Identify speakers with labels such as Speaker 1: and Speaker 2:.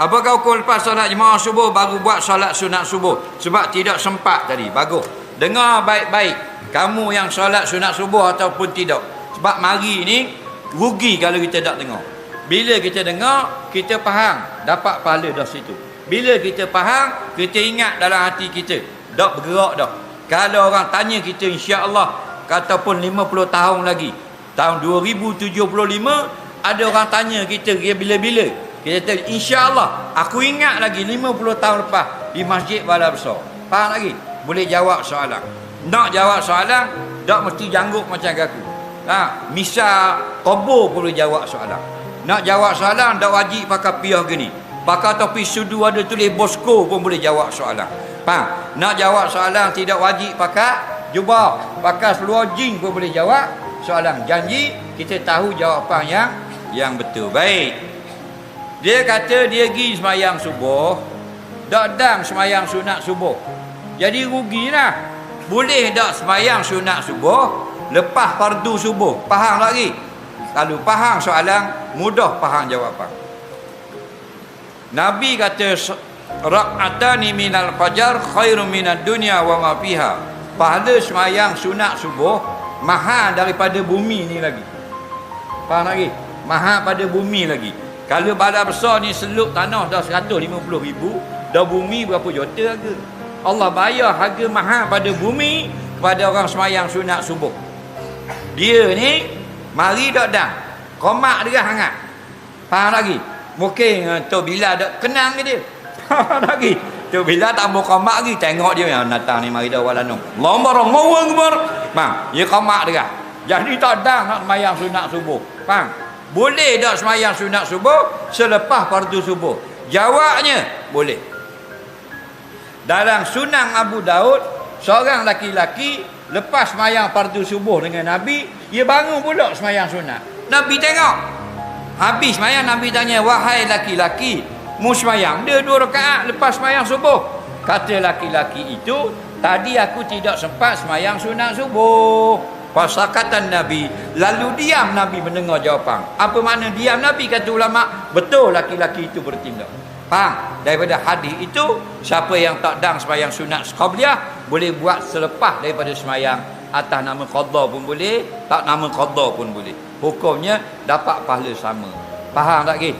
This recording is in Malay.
Speaker 1: Apakah hukum lepas solat jemaah subuh baru buat solat sunat subuh? Sebab tidak sempat tadi. Bagus. Dengar baik-baik. Kamu yang solat sunat subuh ataupun tidak. Sebab mari ni rugi kalau kita tak dengar. Bila kita dengar, kita faham. Dapat pahala dah situ. Bila kita faham, kita ingat dalam hati kita. Tak bergerak dah. Kalau orang tanya kita insya-Allah ataupun 50 tahun lagi, tahun 2075 ada orang tanya kita bila-bila kita kata insya-Allah aku ingat lagi 50 tahun lepas di Masjid Bala Besar. Faham lagi? Boleh jawab soalan. Nak jawab soalan, tak mesti janggut macam aku. Ha, misal tobo boleh jawab soalan. Nak jawab soalan tak wajib pakai piah gini. Pakai topi sudu ada tulis Bosco pun boleh jawab soalan. Faham? Nak jawab soalan tidak wajib pakai jubah. Pakai seluar jin pun boleh jawab soalan. Janji kita tahu jawapan yang yang betul. Baik. Dia kata dia pergi semayang subuh Tak dang semayang sunat subuh. Jadi rugilah. Boleh tak semayang sunat subuh Lepas fardu subuh. Faham lagi Kalau faham soalan Mudah faham jawapan. Nabi kata Rak'atani minal fajar khairu minal dunia wa ma fiha. Pahala semayang sunat subuh Mahal daripada bumi ni lagi. Faham lagi? Mahal pada bumi lagi kalau badan besar ni seluk tanah dah 150 ribu, dah bumi berapa juta harga. Allah bayar harga mahal pada bumi kepada orang semayang sunat subuh. Dia ni mari dak dah. Komak dia hangat. Faham lagi? Mungkin uh, tu bila dak kenang ke dia. Faham lagi? Tu bila tak mau komak lagi tengok dia yang datang ni mari dah walanung. Lombar Allahu akbar. Faham? Dia komak dia. Jadi tak dah nak semayang sunat subuh. Faham? Boleh tak semayang sunat subuh selepas fardu subuh? Jawabnya, boleh. Dalam sunang Abu Daud, seorang laki-laki lepas semayang fardu subuh dengan Nabi, ia bangun pula semayang sunat. Nabi tengok. Habis semayang, Nabi tanya, wahai laki-laki, mu semayang. Dia dua rakaat lepas semayang subuh. Kata laki-laki itu, tadi aku tidak sempat semayang sunat subuh. Pasakatan Nabi Lalu diam Nabi mendengar jawapan. Apa makna diam Nabi kata ulama? Betul laki-laki itu bertindak. Faham? Daripada hadis itu Siapa yang tak dang semayang sunat Qabliyah Boleh buat selepas daripada semayang Atas nama qadha pun boleh Tak nama qadha pun boleh. Hukumnya dapat pahala sama. Faham tak ke?